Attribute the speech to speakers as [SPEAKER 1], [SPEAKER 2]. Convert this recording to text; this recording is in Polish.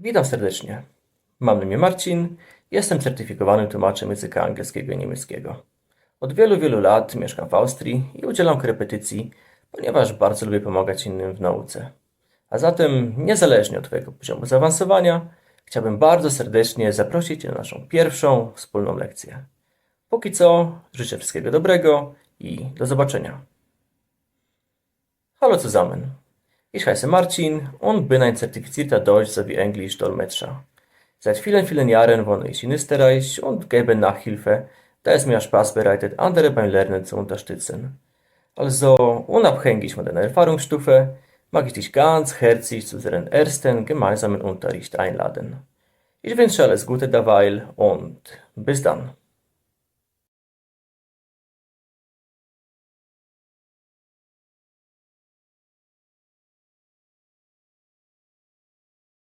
[SPEAKER 1] Witam serdecznie. Mam na imię Marcin, jestem certyfikowanym tłumaczem języka angielskiego i niemieckiego. Od wielu, wielu lat mieszkam w Austrii i udzielam korepetycji, ponieważ bardzo lubię pomagać innym w nauce. A zatem, niezależnie od Twojego poziomu zaawansowania, chciałbym bardzo serdecznie zaprosić Cię na naszą pierwszą wspólną lekcję. Póki co, życzę wszystkiego dobrego i do zobaczenia. Hallo zusammen. Ich heiße Martin und bin ein zertifizierter Deutsch- sowie Englisch-Dolmetscher. Seit vielen, vielen Jahren wohne ich in Österreich und gebe Nachhilfe, da es mir Spaß bereitet, andere beim Lernen zu unterstützen. Also, unabhängig von deiner Erfahrungsstufe, mag ich dich ganz herzlich zu unserem ersten gemeinsamen Unterricht einladen. Ich wünsche alles Gute dabei und bis dann.